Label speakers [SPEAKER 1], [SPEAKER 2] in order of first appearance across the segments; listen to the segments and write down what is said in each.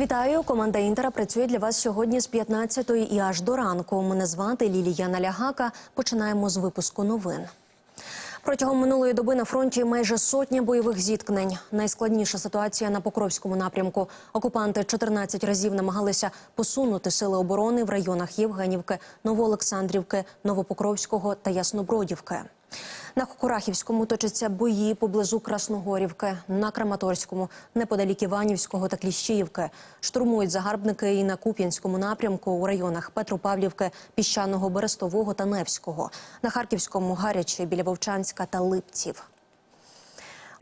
[SPEAKER 1] Вітаю! Команда Інтера працює для вас сьогодні з 15-ї і аж до ранку. Мене звати Лілія Налягака. Починаємо з випуску новин. Протягом минулої доби на фронті майже сотня бойових зіткнень. Найскладніша ситуація на Покровському напрямку. Окупанти 14 разів намагалися посунути сили оборони в районах Євгенівки, Новоолександрівки, Новопокровського та Яснобродівки. На Кукурахівському точаться бої поблизу Красногорівки, на Краматорському, неподалік Іванівського та Кліщіївки. Штурмують загарбники і на Куп'янському напрямку у районах Петропавлівки, Піщаного, Берестового та Невського. На Харківському гаряче біля Вовчанська та Липців.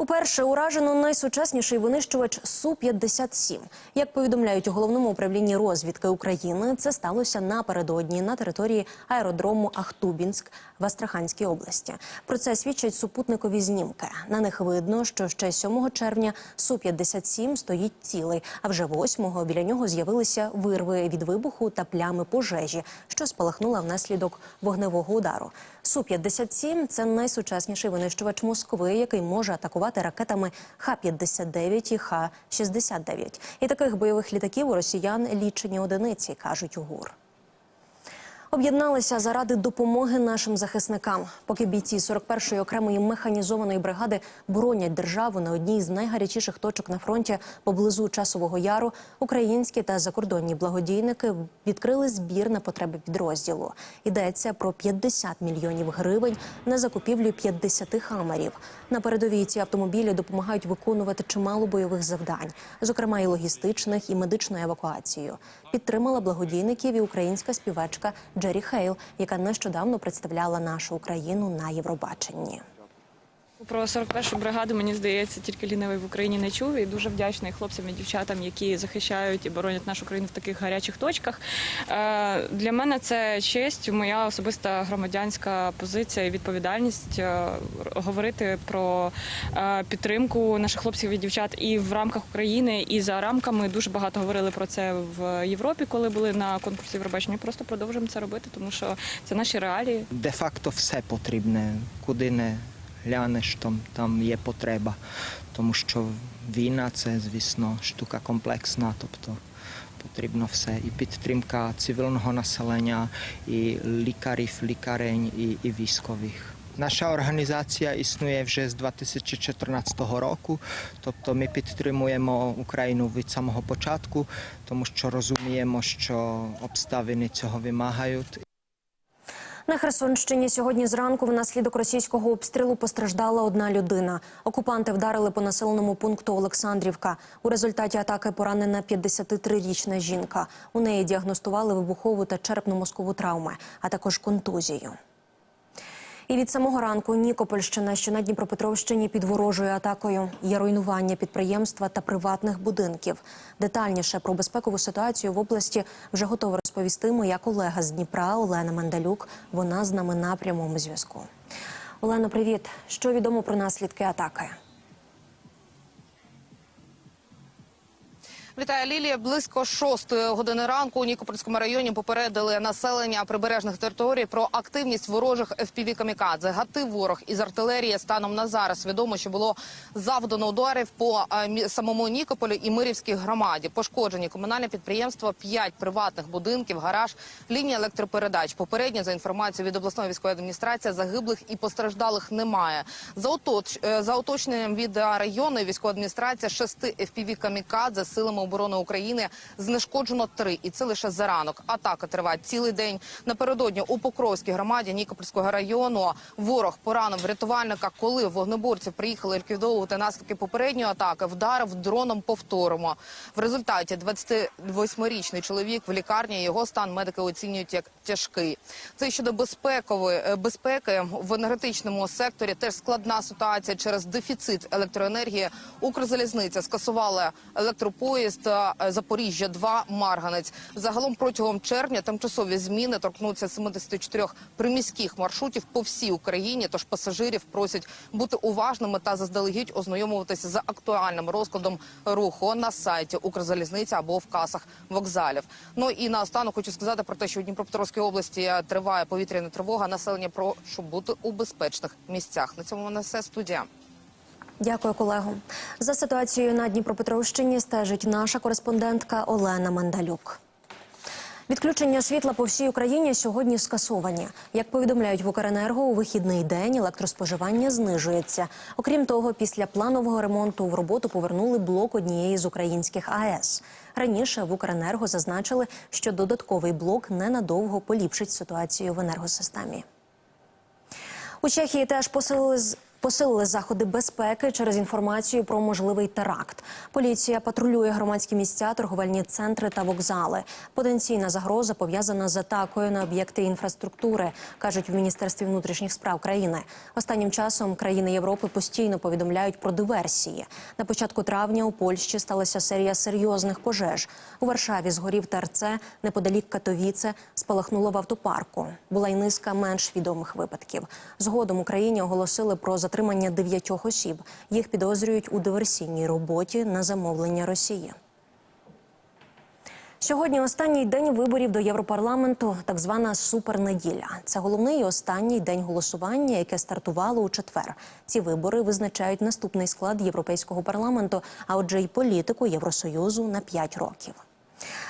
[SPEAKER 1] Уперше уражено найсучасніший винищувач Су-57. Як повідомляють у головному управлінні розвідки України, це сталося напередодні на території аеродрому Ахтубінськ в Астраханській області. Про це свідчать супутникові знімки. На них видно, що ще 7 червня Су-57 стоїть цілий, а вже 8-го біля нього з'явилися вирви від вибуху та плями пожежі, що спалахнула внаслідок вогневого удару. Су-57 – це найсучасніший винищувач Москви, який може атакувати ракетами Х-59 і Х-69. І таких бойових літаків у росіян лічені одиниці, кажуть у ГУР. Об'єдналися заради допомоги нашим захисникам. Поки бійці 41-ї окремої механізованої бригади боронять державу на одній з найгарячіших точок на фронті поблизу часового яру, українські та закордонні благодійники відкрили збір на потреби підрозділу. Йдеться про 50 мільйонів гривень на закупівлю 50 хамерів. На передовій ці автомобілі допомагають виконувати чимало бойових завдань, зокрема і логістичних, і медичною евакуацією. Підтримала благодійників і українська співачка Джері Хейл, яка нещодавно представляла нашу Україну на Євробаченні.
[SPEAKER 2] Про 41-шу бригаду, мені здається, тільки лінивий в Україні не чув. І дуже вдячний хлопцям і дівчатам, які захищають і боронять нашу країну в таких гарячих точках. Е, Для мене це честь, моя особиста громадянська позиція і відповідальність е, говорити про е, підтримку наших хлопців і дівчат і в рамках України, і за рамками. Дуже багато говорили про це в Європі, коли були на конкурсі Євробачення. Просто продовжуємо це робити, тому що це наші реалії.
[SPEAKER 3] де-факто все потрібне, куди не глянеш, там, там є потреба. Тому що війна це, звісно, штука комплексна, тобто потрібно все. І підтримка цивільного населення, і лікарів, лікарень, і, і військових. Наша організація існує вже з 2014 року, тобто ми підтримуємо Україну від самого початку, тому що розуміємо, що обставини цього вимагають.
[SPEAKER 1] На Херсонщині сьогодні зранку внаслідок російського обстрілу постраждала одна людина. Окупанти вдарили по населеному пункту Олександрівка. У результаті атаки поранена 53-річна жінка. У неї діагностували вибухову та черепно-мозкову травми, а також контузію. І від самого ранку Нікопольщина, що на Дніпропетровщині під ворожою атакою, є руйнування підприємства та приватних будинків. Детальніше про безпекову ситуацію в області вже готова розповісти моя колега з Дніпра Олена Мандалюк. Вона з нами на прямому зв'язку. Олено, привіт. Що відомо про наслідки атаки?
[SPEAKER 4] Вітаю Лілія. Близько шостої години ранку у Нікопольському районі попередили населення прибережних територій про активність ворожих fpv камікадзе Гатив ворог із артилерії станом на зараз відомо, що було завдано ударів по е, самому Нікополю і Мирівській громаді. Пошкоджені комунальне підприємство, п'ять приватних будинків, гараж, лінія електропередач. Попередньо за інформацією від обласної військової адміністрації загиблих і постраждалих немає. За оточ е, за уточненням від районної військової адміністрації шести fpv камікадзе силами оборони України знешкоджено три, і це лише за ранок. Атака триває цілий день. Напередодні у Покровській громаді Нікопольського району ворог поранив рятувальника, коли вогнеборці приїхали ліквідовувати наслідки попередньої атаки. Вдарив дроном повторимо. В результаті 28-річний чоловік в лікарні його стан медики оцінюють як тяжкий. Це щодо безпекової е, безпеки в енергетичному секторі. Теж складна ситуація через дефіцит електроенергії. Укрзалізниця скасувала електропоїзд е, Запоріжжя 2 Марганець. Загалом протягом червня тимчасові зміни торкнуться 74 приміських маршрутів по всій Україні. Тож пасажирів просять бути уважними та заздалегідь ознайомуватися з актуальним розкладом руху на сайті Укрзалізниці або в касах вокзалів. Ну і наостанок хочу сказати про те, що у Дніпропетровській області триває повітряна тривога. Населення прошу бути у безпечних місцях. На цьому в мене все студія.
[SPEAKER 1] Дякую, колего. За ситуацією на Дніпропетровщині стежить наша кореспондентка Олена Мандалюк. Відключення світла по всій Україні сьогодні скасовані. Як повідомляють в Укренерго, у вихідний день електроспоживання знижується. Окрім того, після планового ремонту в роботу повернули блок однієї з українських АЕС. Раніше в Укренерго зазначили, що додатковий блок ненадовго поліпшить ситуацію в енергосистемі. У Чехії теж посилили з- посилили заходи безпеки через інформацію про можливий теракт. Поліція патрулює громадські місця, торговельні центри та вокзали. Потенційна загроза пов'язана з атакою на об'єкти інфраструктури, кажуть в міністерстві внутрішніх справ країни. Останнім часом країни Європи постійно повідомляють про диверсії. На початку травня у Польщі сталася серія серйозних пожеж. У Варшаві згорів ТРЦ, неподалік Катовіце спалахнуло в автопарку. Була й низка менш відомих випадків. Згодом Україні оголосили про затримання дев'ятьох осіб. Їх підозрюють у диверсійній роботі на замовлення Росії. Сьогодні останній день виборів до Європарламенту, так звана супернеділя. Це головний і останній день голосування, яке стартувало у четвер. Ці вибори визначають наступний склад Європейського парламенту, а отже, й політику Євросоюзу на 5 років.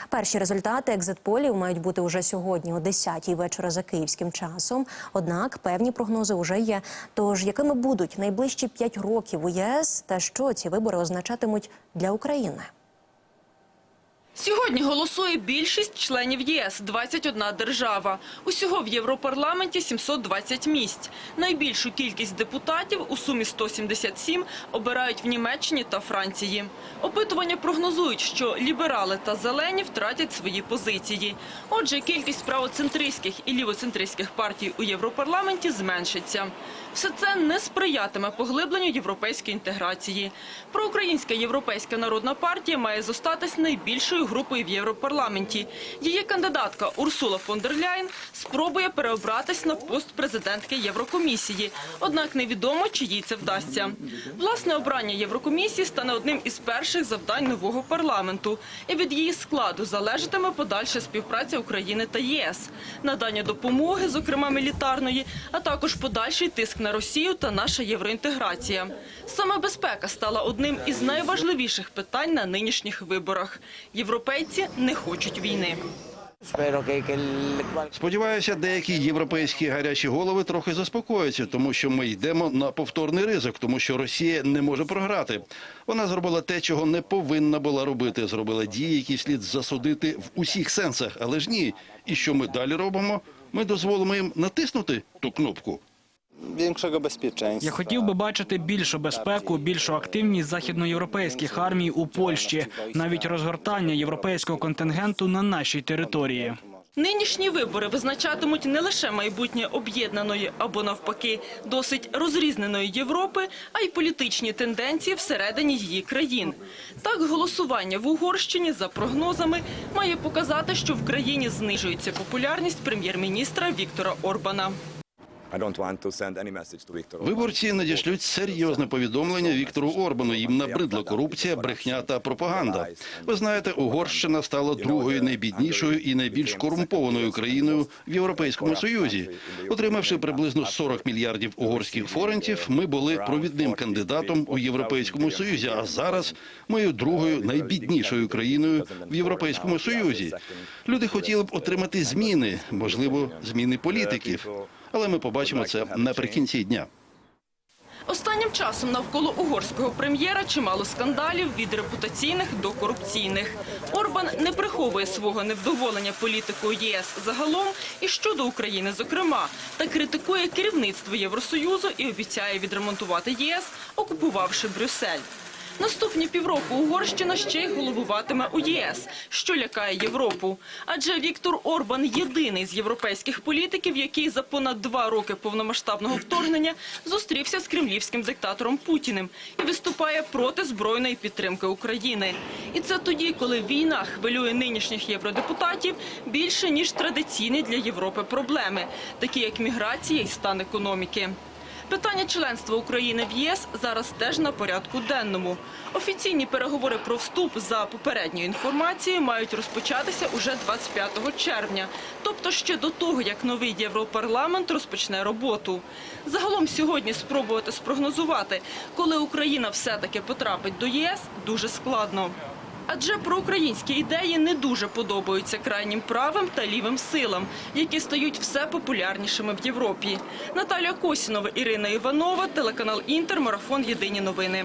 [SPEAKER 1] Перші результати екзитполів мають бути уже сьогодні о 10-й вечора за київським часом. Однак певні прогнози вже є. Тож якими будуть найближчі 5 років у ЄС та що ці вибори означатимуть для України?
[SPEAKER 5] Сьогодні голосує більшість членів ЄС – 21 держава. Усього в Європарламенті 720 місць. Найбільшу кількість депутатів у сумі 177 обирають в Німеччині та Франції. Опитування прогнозують, що ліберали та зелені втратять свої позиції. Отже, кількість правоцентристських і лівоцентристських партій у Європарламенті зменшиться. Все це не сприятиме поглибленню європейської інтеграції. Проукраїнська європейська народна партія має зостатись найбільшою групою в Європарламенті. Її кандидатка Урсула фон дер Ляйн спробує переобратись на пост президентки Єврокомісії. Однак невідомо, чи їй це вдасться. Власне обрання Єврокомісії стане одним із перших завдань нового парламенту. І від її складу залежатиме подальша співпраця України та ЄС, надання допомоги, зокрема мілітарної, а також подальший тиск на Росію та наша євроінтеграція. Саме безпека стала одним із найважливіших питань на нинішніх виборах. Європейці не хочуть війни.
[SPEAKER 6] Сподіваюся, деякі європейські гарячі голови трохи заспокояться, тому що ми йдемо на повторний ризик, тому що Росія не може програти. Вона зробила те, чого не повинна була робити. Зробила дії, які слід засудити в усіх сенсах. Але ж ні. І що ми далі робимо? Ми дозволимо їм натиснути ту кнопку.
[SPEAKER 7] Większego bezpieczeństwa.
[SPEAKER 8] Я хотів би бачити більшу безпеку, більшу активність західноєвропейських армій у Польщі, навіть розгортання європейського контингенту на нашій території.
[SPEAKER 5] Нинішні вибори визначатимуть не лише майбутнє об'єднаної або навпаки досить розрізненої Європи, а й політичні тенденції всередині її країн. Так, голосування в Угорщині за прогнозами має показати, що в країні знижується популярність прем'єр-міністра Віктора Орбана.
[SPEAKER 6] Виборці надішлють серйозне повідомлення Віктору Орбану. Їм набридла корупція, брехня та пропаганда. Ви знаєте, Угорщина стала другою найбіднішою і найбільш корумпованою країною в Європейському Союзі. Отримавши приблизно 40 мільярдів угорських форентів, ми були провідним кандидатом у Європейському Союзі. А зараз ми другою найбіднішою країною в Європейському Союзі. Люди хотіли б отримати зміни, можливо, зміни політиків. Але ми побачимо це наприкінці дня.
[SPEAKER 5] Останнім часом навколо угорського прем'єра чимало скандалів від репутаційних до корупційних. Орбан не приховує свого невдоволення політикою ЄС загалом і щодо України, зокрема, та критикує керівництво Євросоюзу і обіцяє відремонтувати ЄС, окупувавши Брюссель. Наступні півроку Угорщина ще й головуватиме у ЄС, що лякає Європу. Адже Віктор Орбан єдиний з європейських політиків, який за понад два роки повномасштабного вторгнення зустрівся з кремлівським диктатором Путіним і виступає проти збройної підтримки України. І це тоді, коли війна хвилює нинішніх євродепутатів більше ніж традиційні для Європи проблеми, такі як міграція і стан економіки. Питання членства України в ЄС зараз теж на порядку денному. Офіційні переговори про вступ за попередньою інформацією мають розпочатися уже 25 червня, тобто ще до того, як новий Європарламент розпочне роботу. Загалом сьогодні спробувати спрогнозувати, коли Україна все-таки потрапить до ЄС, дуже складно. Адже проукраїнські ідеї не дуже подобаються крайнім правим та лівим силам, які стають все популярнішими в Європі. Наталія Косінова, Ірина Іванова, телеканал Інтер, марафон Єдині новини.